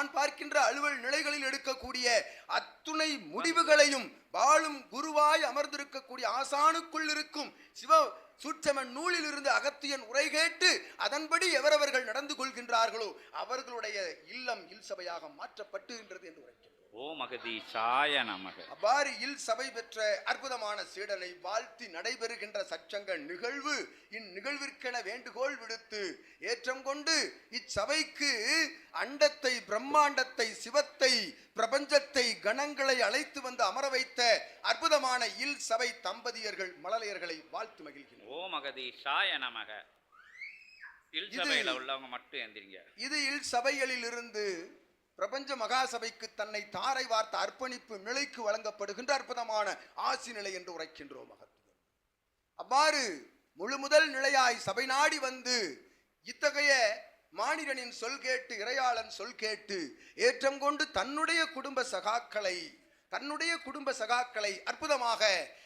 தான் பார்க்கின்ற அலுவல் நிலைகளில் எடுக்கக்கூடிய அத்துணை முடிவுகளையும் வாழும் குருவாய் அமர்ந்திருக்கக்கூடிய ஆசானுக்குள் இருக்கும் சிவ சூட்சமன் நூலில் இருந்து அகத்தியன் உரை கேட்டு அதன்படி எவரவர்கள் நடந்து கொள்கின்றார்களோ அவர்களுடைய இல்லம் இல் சபையாக மாற்றப்பட்டுகின்றது என்று உரைக்கிறார் நமக. இல் சபை பெற்ற அற்புதமான சீடனை வாழ்த்தி நடைபெறுகின்ற சச்சங்க நிகழ்வு இந்நிகழ்விற்கென வேண்டுகோள் விடுத்து ஏற்றம் கொண்டு இச்சபைக்கு அண்டத்தை பிரம்மாண்டத்தை சிவத்தை பிரபஞ்சத்தை கணங்களை அழைத்து வந்து அமர வைத்த அற்புதமான இல் சபை தம்பதியர்கள் மழலையர்களை வாழ்த்து மகிழ்கின்றனர். ஓம் அகதீஷாய நமக. இல் சபையில உள்ளவங்க மட்டும் எந்திரிங்க. இது இல் சபைகளில் இருந்து பிரபஞ்ச மகாசபைக்கு தன்னை தாரை வார்த்த அர்ப்பணிப்பு நிலைக்கு வழங்கப்படுகின்ற அற்புதமான ஆசி நிலை என்று உரைக்கின்றோம் மகத்துவம் அவ்வாறு முழு முதல் நிலையாய் சபை நாடி வந்து இத்தகைய மானிடனின் சொல் கேட்டு இறையாளன் சொல் கேட்டு ஏற்றம் கொண்டு தன்னுடைய குடும்ப சகாக்களை தன்னுடைய குடும்ப சகாக்களை அற்புதமாக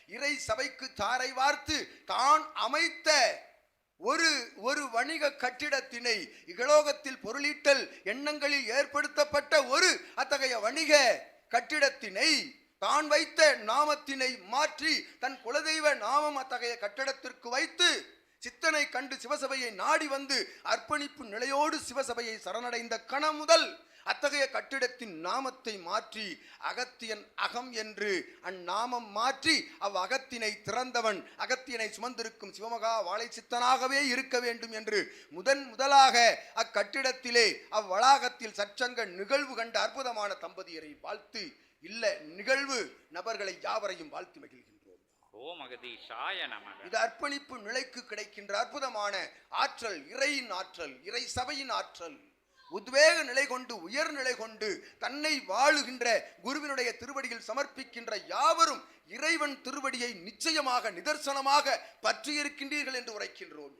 இறை சபைக்கு தாரை வார்த்து தான் அமைத்த ஒரு ஒரு வணிக கட்டிடத்தினை இகலோகத்தில் பொருளீட்டல் எண்ணங்களில் ஏற்படுத்தப்பட்ட ஒரு அத்தகைய வணிக கட்டிடத்தினை தான் வைத்த நாமத்தினை மாற்றி தன் குலதெய்வ நாமம் அத்தகைய கட்டிடத்திற்கு வைத்து சித்தனை கண்டு சிவசபையை நாடி வந்து அர்ப்பணிப்பு நிலையோடு சிவசபையை சரணடைந்த கணம் முதல் அத்தகைய கட்டிடத்தின் நாமத்தை மாற்றி அகத்தியன் அகம் என்று அந்நாமம் மாற்றி அவ் அகத்தினை திறந்தவன் அகத்தியனை சுமந்திருக்கும் சிவமகா வாழை சித்தனாகவே இருக்க வேண்டும் என்று முதன் முதலாக அக்கட்டிடத்திலே அவ்வளாகத்தில் சச்சங்க நிகழ்வு கண்ட அற்புதமான தம்பதியரை வாழ்த்து இல்ல நிகழ்வு நபர்களை யாவரையும் வாழ்த்து நமக. இது அர்ப்பணிப்பு நிலைக்கு கிடைக்கின்ற அற்புதமான ஆற்றல் இறையின் ஆற்றல் இறை சபையின் ஆற்றல். உத்வேக நிலை கொண்டு உயர்நிலை கொண்டு தன்னை வாழுகின்ற குருவினுடைய திருவடியில் சமர்ப்பிக்கின்ற யாவரும் இறைவன் திருவடியை நிச்சயமாக நிதர்சனமாக பற்றியிருக்கின்றீர்கள் என்று உரைக்கின்றோம்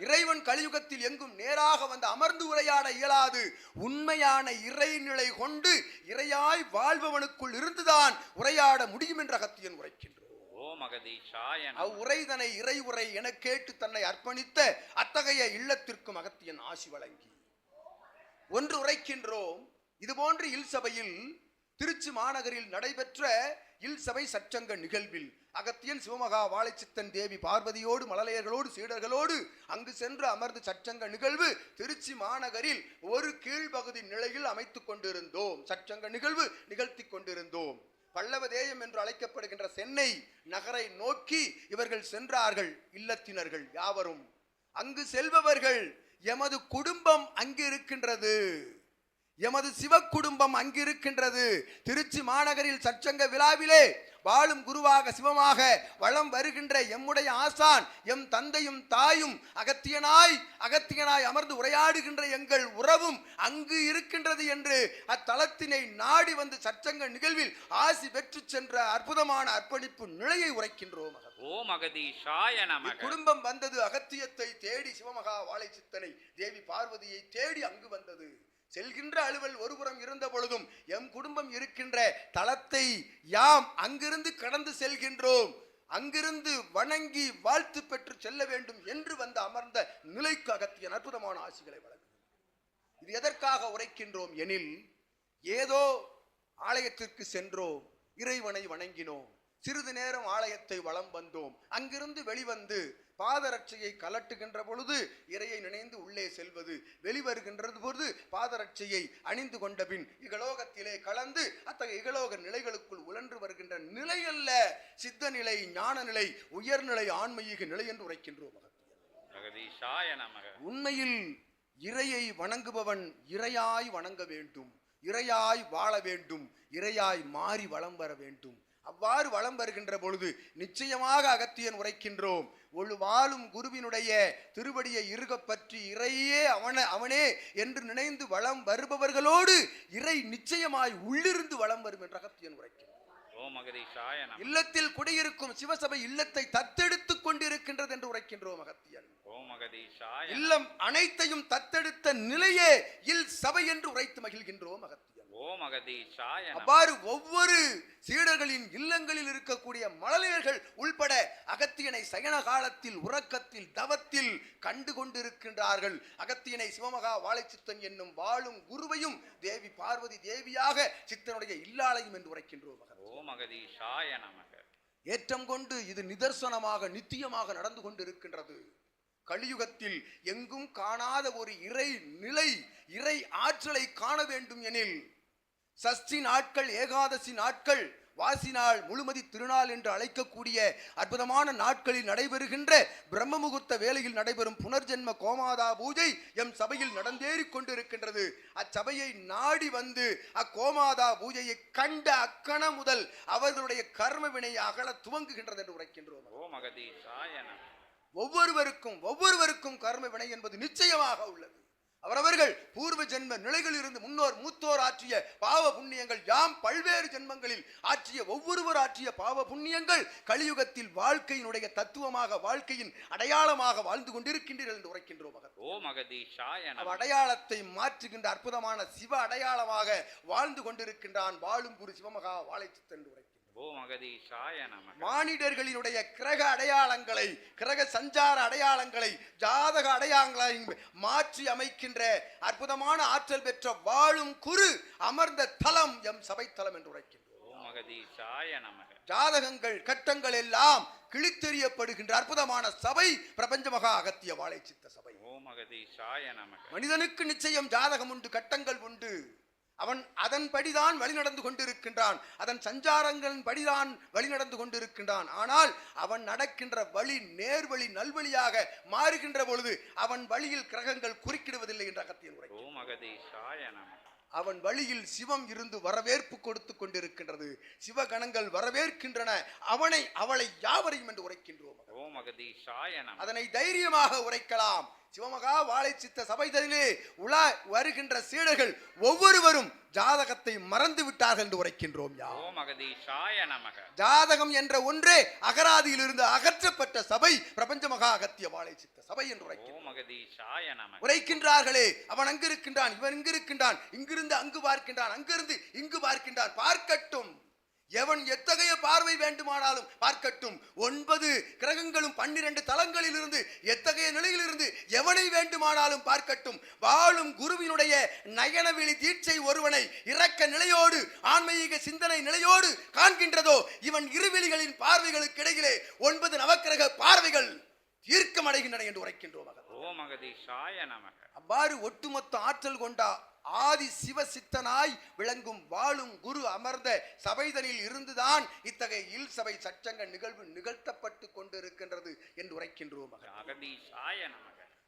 இறைவன் கலியுகத்தில் எங்கும் நேராக வந்து அமர்ந்து உரையாட இயலாது. உண்மையான இறைநிலை கொண்டு இறையாய் வாழ்பவனுக்குள் இருந்துதான் உரையாட முடியும் என்ற அகத்தியன் உரைக்கின்றோம் ஓம் அகதீஷாய இறை உரை என கேட்டு தன்னை அர்ப்பணித்த அத்தகைய இல்லத்திற்கும் அகத்தியன் ஆசி வழங்கி. ஒன்று உரைக்கின்றோம். இதுபோன்று இல் சபையில் திருச்சி மாநகரில் நடைபெற்ற இல் சபை சச்சங்க நிகழ்வில் அகத்தியன் சிவமகா வாழைச்சித்தன் தேவி பார்வதியோடு மழலையர்களோடு சீடர்களோடு அங்கு சென்று அமர்ந்து சச்சங்க நிகழ்வு திருச்சி மாநகரில் ஒரு கீழ்ப்பகுதி நிலையில் அமைத்துக் கொண்டிருந்தோம். சச்சங்க நிகழ்வு நிகழ்த்தி கொண்டிருந்தோம். பல்லவதேயம் என்று அழைக்கப்படுகின்ற சென்னை நகரை நோக்கி இவர்கள் சென்றார்கள் இல்லத்தினர்கள் யாவரும். அங்கு செல்பவர்கள் எமது குடும்பம் அங்கு இருக்கின்றது எமது சிவ குடும்பம் அங்கிருக்கின்றது. திருச்சி மாநகரில் சச்சங்க விழாவிலே வாழும் குருவாக சிவமாக வளம் வருகின்ற எம்முடைய ஆசான் எம் தந்தையும் தாயும் அகத்தியனாய் அகத்தியனாய் அமர்ந்து உரையாடுகின்ற எங்கள் உறவும் அங்கு இருக்கின்றது என்று அத்தலத்தினை நாடி வந்து சச்சங்க நிகழ்வில் ஆசி பெற்று சென்ற அற்புதமான அர்ப்பணிப்பு நிலையை உரைக்கின்றோம். ஓம் அகதீஷாய குடும்பம் வந்தது அகத்தியத்தை தேடி சிவமகா வாழை சித்தனை தேவி பார்வதியை தேடி அங்கு வந்தது. செல்கின்ற அலுவல் ஒருபுறம் இருந்த பொழுதும் எம் குடும்பம் இருக்கின்ற தளத்தை யாம் அங்கிருந்து கடந்து செல்கின்றோம். அங்கிருந்து வணங்கி வாழ்த்து பெற்று செல்ல வேண்டும் என்று வந்து அமர்ந்த நிலைக்கு அகத்தியன் அற்புதமான ஆசிகளை வழங்கும் இது எதற்காக உரைக்கின்றோம் எனில் ஏதோ ஆலயத்திற்கு சென்றோம் இறைவனை வணங்கினோம். சிறிது நேரம் ஆலயத்தை வலம் வந்தோம். அங்கிருந்து வெளிவந்து பாதரட்சையை கலட்டுகின்ற பொழுது இறையை நினைந்து உள்ளே செல்வது. வெளிவருகின்றது பொழுது பாதரட்சையை அணிந்து கொண்ட பின் இகலோகத்திலே கலந்து அத்தகைய இகலோக நிலைகளுக்குள் உழன்று வருகின்ற நிலை அல்ல சித்த நிலை ஞான நிலை உயர்நிலை ஆன்மீக நிலை என்று உரைக்கின்றோம் உண்மையில் இறையை வணங்குபவன் இறையாய் வணங்க வேண்டும். இறையாய் வாழ வேண்டும். இறையாய் மாறி வலம் வர வேண்டும். அவ்வாறு வலம் வருகின்ற பொழுது நிச்சயமாக அகத்தியன் உரைக்கின்றோம். ஒரு வாழும் குருவினுடைய திருவடியை இறுகப் பற்றி இறையே அவன அவனே என்று நினைந்து வலம் வருபவர்களோடு இறை நிச்சயமாய் உள்ளிருந்து வலம் வரும் என்று அகத்தியன் நமக இல்லத்தில் குடியிருக்கும் சிவசபை இல்லத்தை தத்தெடுத்துக் கொண்டிருக்கின்றது என்று உரைக்கின்றோம் அகத்தியன். இல்லம் அனைத்தையும் தத்தெடுத்த நிலையே இல் சபை என்று உரைத்து மகிழ்கின்றோம் அகத்தியன். ஓம் அகதீஷாய நமக அவ்வாறு ஒவ்வொரு சீடர்களின் இல்லங்களில் இருக்கக்கூடிய மழலையர்கள் உள்பட அகத்தியனை சயன காலத்தில் உறக்கத்தில் தவத்தில் கண்டு கொண்டிருக்கின்றார்கள். அகத்தியனை சிவமகா வாழைச்சித்தன் என்னும் வாழும் குருவையும் தேவி பார்வதி தேவியாக சித்தனுடைய இல்லாளையும் என்று உரைக்கின்றோம். ஓம் அகதீஷாய நமக ஏற்றம் கொண்டு இது நிதர்சனமாக நித்தியமாக நடந்து கொண்டிருக்கின்றது. கலியுகத்தில் எங்கும் காணாத ஒரு இறை நிலை இறை ஆற்றலை காண வேண்டும் எனில் சஷ்டி நாட்கள் ஏகாதசி நாட்கள் வாசி நாள் முழுமதி திருநாள் என்று அழைக்கக்கூடிய அற்புதமான நாட்களில் நடைபெறுகின்ற பிரம்ம முகூர்த்த வேளையில் நடைபெறும் புனர்ஜென்ம கோமாதா பூஜை எம் சபையில் நடந்தேறிக் கொண்டிருக்கின்றது. அச்சபையை நாடி வந்து அக்கோமாதா பூஜையை கண்ட அக்கணம் முதல் அவர்களுடைய கர்ம வினை அகல துவங்குகின்றது என்று உரைக்கின்றோம். ஓம் ஒவ்வொருவருக்கும் ஒவ்வொருவருக்கும் கர்ம வினை என்பது நிச்சயமாக உள்ளது. அவரவர்கள் பூர்வ ஜென்ம நிலைகளில் இருந்து முன்னோர் மூத்தோர் ஆற்றிய பாவ புண்ணியங்கள் யாம் பல்வேறு ஜென்மங்களில் ஆற்றிய ஒவ்வொருவர் ஆற்றிய பாவ புண்ணியங்கள் கலியுகத்தில் வாழ்க்கையினுடைய தத்துவமாக வாழ்க்கையின் அடையாளமாக வாழ்ந்து கொண்டிருக்கின்றீர்கள் என்று உரைக்கின்றோம் மகன் அவ் நமக அடையாளத்தை மாற்றுகின்ற அற்புதமான சிவ அடையாளமாக வாழ்ந்து கொண்டிருக்கின்றான் வாழும் குரு சிவமகா வாழைச்சித்தன் என்று மானிடர்களினுடைய கிரக அடையாளங்களை கிரக சஞ்சார அடையாளங்களை ஜாதக அடையாளங்களை மாற்றி அமைக்கின்ற அற்புதமான ஆற்றல் பெற்ற வாழும் குரு அமர்ந்த தலம் எம் சபைத்தலம் என்று உரைக்கின்றோம். ஜாதகங்கள் கட்டங்கள் எல்லாம் கிழித்தெறியப்படுகின்ற அற்புதமான சபை பிரபஞ்ச மகா அகத்திய சபை. ஓம் அகதீஷாய நமக. மனிதனுக்கு நிச்சயம் ஜாதகம் உண்டு கட்டங்கள் உண்டு. அவன் அதன்படிதான் வழி நடந்து கொண்டிருக்கின்றான். அதன் சஞ்சாரங்களின் படிதான் வழி நடந்து கொண்டிருக்கின்றான். ஆனால் அவன் நடக்கின்ற வழி நேர்வழி நல்வழியாக மாறுகின்ற பொழுது அவன் வழியில் கிரகங்கள் குறுக்கிடுவதில்லை என்ற அகத்தியன் உரை அவன் வழியில் சிவம் இருந்து வரவேற்பு கொடுத்து கொண்டிருக்கின்றது. சிவகணங்கள் வரவேற்கின்றன. அவனை அவளை யாவரையும் என்று உரைக்கின்றோம். அதனை தைரியமாக உரைக்கலாம். சிவமகா வாழைச்சித்த சபைதலிலே உலா வருகின்ற சீடர்கள் ஒவ்வொருவரும் ஜாதகத்தை மறந்து விட்டார்கள் என்று உரைக்கின்றோம் ஜாதகம் என்ற ஒன்றே அகராதியிலிருந்து அகற்றப்பட்ட சபை பிரபஞ்ச மகா அகத்திய வாழைச்சித்த சபை என்று உரைக்கின்றோம். உரைக்கின்றார்களே அவன் அங்கு இருக்கின்றான் இவன் இங்கு இருக்கின்றான் இங்கிருந்து அங்கு பார்க்கின்றான் அங்கிருந்து இங்கு பார்க்கின்றான் பார்க்கட்டும். எவன் எத்தகைய பார்வை வேண்டுமானாலும் பார்க்கட்டும். ஒன்பது கிரகங்களும் பன்னிரண்டு தலங்களில் இருந்து எத்தகைய நிலையில் இருந்து எவனை வேண்டுமானாலும் பார்க்கட்டும். வாழும் குருவினுடைய நயனவிழி தீட்சை ஒருவனை இரக்க நிலையோடு ஆன்மீக சிந்தனை நிலையோடு காண்கின்றதோ இவன் இருவிழிகளின் பார்வைகளுக்கு இடையிலே ஒன்பது நவக்கிரக பார்வைகள் தீர்க்கமடைகின்றன என்று உரைக்கின்றோம் அவ்வாறு ஒட்டுமொத்த ஆற்றல் கொண்ட ஆதி சிவசித்தனாய் விளங்கும் வாழும் குரு அமர்ந்த சபைதனில் இருந்துதான் இத்தகைய இல் சபை சச்சங்க நிகழ்வு நிகழ்த்தப்பட்டு கொண்டிருக்கின்றது என்று உரைக்கின்றோம்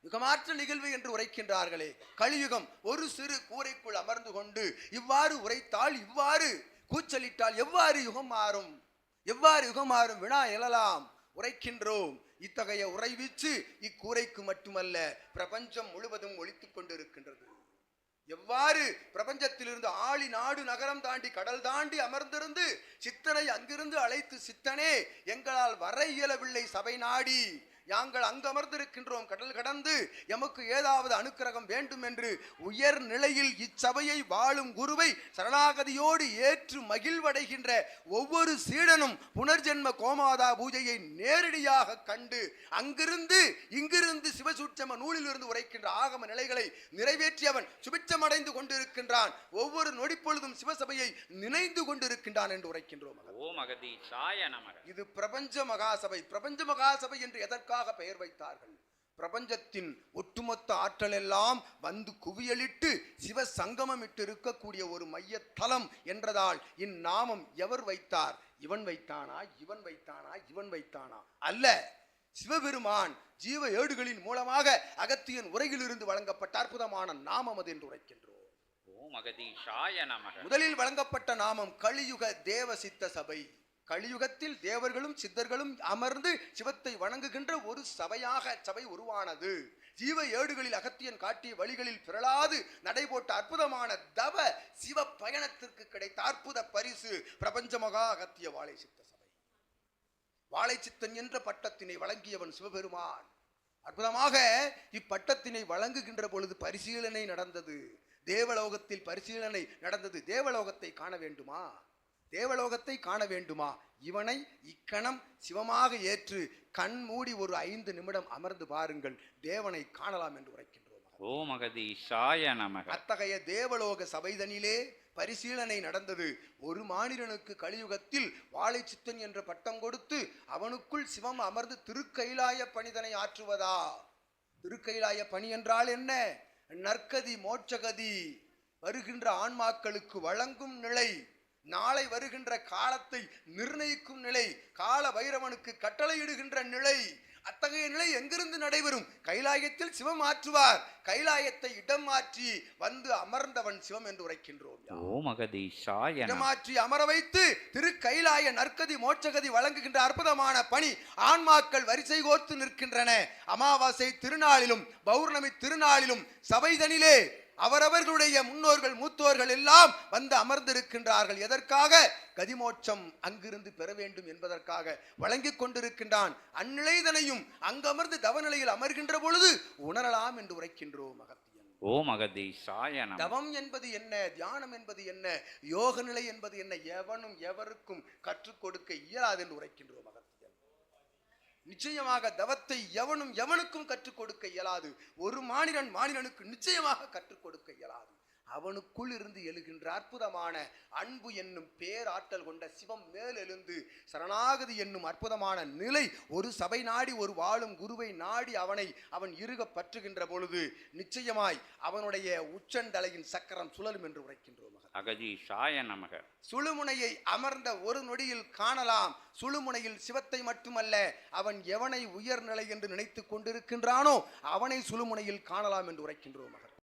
யுகமாற்ற நிகழ்வு என்று உரைக்கின்றார்களே. கலியுகம் ஒரு சிறு கூரைக்குள் அமர்ந்து கொண்டு இவ்வாறு உரைத்தால் இவ்வாறு கூச்சலிட்டால் எவ்வாறு யுகம் மாறும்? எவ்வாறு யுகம் மாறும்? வினா எழலாம். உரைக்கின்றோம். இத்தகைய உறைவீச்சு இக்கூரைக்கு மட்டுமல்ல பிரபஞ்சம் முழுவதும் ஒழித்துக் கொண்டிருக்கின்றது. எவ்வாறு பிரபஞ்சத்திலிருந்து ஆளி நாடு நகரம் தாண்டி கடல் தாண்டி அமர்ந்திருந்து சித்தனை அங்கிருந்து அழைத்து சித்தனே எங்களால் வர இயலவில்லை சபை நாடி. நாங்கள் அங்கு அமர்ந்திருக்கின்றோம் கடல் கடந்து எமக்கு ஏதாவது அனுக்கிரகம் வேண்டும் என்று உயர் நிலையில் இச்சபையை வாழும் குருவை சரணாகதியோடு ஏற்று மகிழ்வடைகின்ற ஒவ்வொரு சீடனும் புனர்ஜென்ம கோமாதா பூஜையை நேரடியாக கண்டு அங்கிருந்து இங்கிருந்து சிவசூட்சம நூலிலிருந்து உரைக்கின்ற ஆகம நிலைகளை நிறைவேற்றியவன் சுபிச்சமடைந்து கொண்டிருக்கின்றான். ஒவ்வொரு நொடிப்பொழுதும் சிவசபையை நினைந்து கொண்டிருக்கின்றான் என்று உரைக்கின்றோம். இது பிரபஞ்ச மகாசபை. பிரபஞ்ச மகாசபை என்று எதற்காக பெயர் வைத்தார்கள். பிரபஞ்சத்தின் ஒட்டுமொத்த ஆற்றல் எல்லாம் வந்து குவியலிட்டு சிவ சங்கமமிட்டு இருக்கக்கூடிய ஒரு மைய தலம் என்றதால் இந்நாமம் எவர் வைத்தார்? இவன் வைத்தானா? இவன் வைத்தானா? இவன் வைத்தானா? அல்ல சிவபெருமான் ஜீவ ஏடுகளின் மூலமாக அகத்தியன் உரையிலிருந்து வழங்கப்பட்ட அற்புதமான நாமம் அது என்று உரைக்கின்றோம். முதலில் வழங்கப்பட்ட நாமம் கலியுக தேவ சித்த சபை. கலியுகத்தில் தேவர்களும் சித்தர்களும் அமர்ந்து சிவத்தை வணங்குகின்ற ஒரு சபையாக சபை உருவானது. ஜீவ ஏடுகளில் அகத்தியன் காட்டிய வழிகளில் பிறளாது நடைபோட்ட அற்புதமான தவ சிவ பயணத்திற்கு கிடைத்த அற்புத பரிசு பிரபஞ்ச மகா அகத்திய வாழை சித்த சபை. வாழை சித்தன் என்ற பட்டத்தினை வழங்கியவன் சிவபெருமான். அற்புதமாக இப்பட்டத்தினை வழங்குகின்ற பொழுது பரிசீலனை நடந்தது. தேவலோகத்தில் பரிசீலனை நடந்தது. தேவலோகத்தை காண வேண்டுமா? தேவலோகத்தை காண வேண்டுமா? இவனை இக்கணம் சிவமாக ஏற்று கண் மூடி ஒரு ஐந்து நிமிடம் அமர்ந்து பாருங்கள். தேவனை காணலாம் என்று உரைக்கின்றோம். ஓம் அகதீஷாய நமக. அத்தகைய தேவலோக சபைதனிலே பரிசீலனை நடந்தது. ஒரு மாநிலனுக்கு கலியுகத்தில் வாழைச்சித்தன் என்ற பட்டம் கொடுத்து அவனுக்குள் சிவம் அமர்ந்து திருக்கைலாய பணிதனை ஆற்றுவதா? திருக்கைலாய பணி என்றால் என்ன? நற்கதி மோட்சகதி. வருகின்ற ஆன்மாக்களுக்கு வழங்கும் நிலை. நாளை வருகின்ற காலத்தை நிர்ணயிக்கும் நிலை கால பைரவனுக்கு கட்டளையிடுகின்ற நிலை அத்தகைய நிலை எங்கிருந்து நடைபெறும்? கைலாயத்தில் சிவம் ஆற்றுவார். கைலாயத்தை இடம் மாற்றி வந்து அமர்ந்தவன் சிவம் என்று உரைக்கின்றோம் அகதீஷாய நமக இடமாற்றி அமர வைத்து திரு கைலாய நற்கதி மோட்சகதி வழங்குகின்ற அற்புதமான பணி ஆன்மாக்கள் வரிசை கோர்த்து நிற்கின்றன. அமாவாசை திருநாளிலும் பௌர்ணமி திருநாளிலும் சபைதனிலே அவரவர்களுடைய முன்னோர்கள் மூத்தோர்கள் எல்லாம் வந்து அமர்ந்திருக்கின்றார்கள். எதற்காக? கதிமோட்சம் அங்கிருந்து பெற வேண்டும் என்பதற்காக. வழங்கிக் கொண்டிருக்கின்றான். அந்நிலைதனையும் அங்கமர்ந்து தவநிலையில் அமர்கின்ற பொழுது உணரலாம் என்று உரைக்கின்றோம் அகத்தியன் ஓம் அகதீஷாய நமக தவம் என்பது என்ன? தியானம் என்பது என்ன? யோக நிலை என்பது என்ன? எவனும் எவருக்கும் கற்றுக் கொடுக்க இயலாது என்று உரைக்கின்றோம் நிச்சயமாக தவத்தை எவனும் எவனுக்கும் கற்றுக் கொடுக்க இயலாது. ஒரு மாநிலன் மாநிலனுக்கு நிச்சயமாக கற்றுக் கொடுக்க இயலாது. அவனுக்குள் இருந்து எழுகின்ற அற்புதமான அன்பு என்னும் பேராற்றல் கொண்ட சிவம் மேலெழுந்து சரணாகதி என்னும் அற்புதமான நிலை ஒரு சபை நாடி ஒரு வாழும் குருவை நாடி அவனை அவன் இருக பற்றுகின்ற பொழுது நிச்சயமாய் அவனுடைய உச்சந்தலையின் சக்கரம் சுழலும் என்று உரைக்கின்றோம் மகன். அகதீஷாய நமக. சுழுமுனையை அமர்ந்த ஒரு நொடியில் காணலாம். சுழுமுனையில் சிவத்தை மட்டுமல்ல அவன் எவனை உயர்நிலை என்று நினைத்துக் கொண்டிருக்கின்றானோ அவனை சுழுமுனையில் காணலாம் என்று உரைக்கின்றோம் மகன்.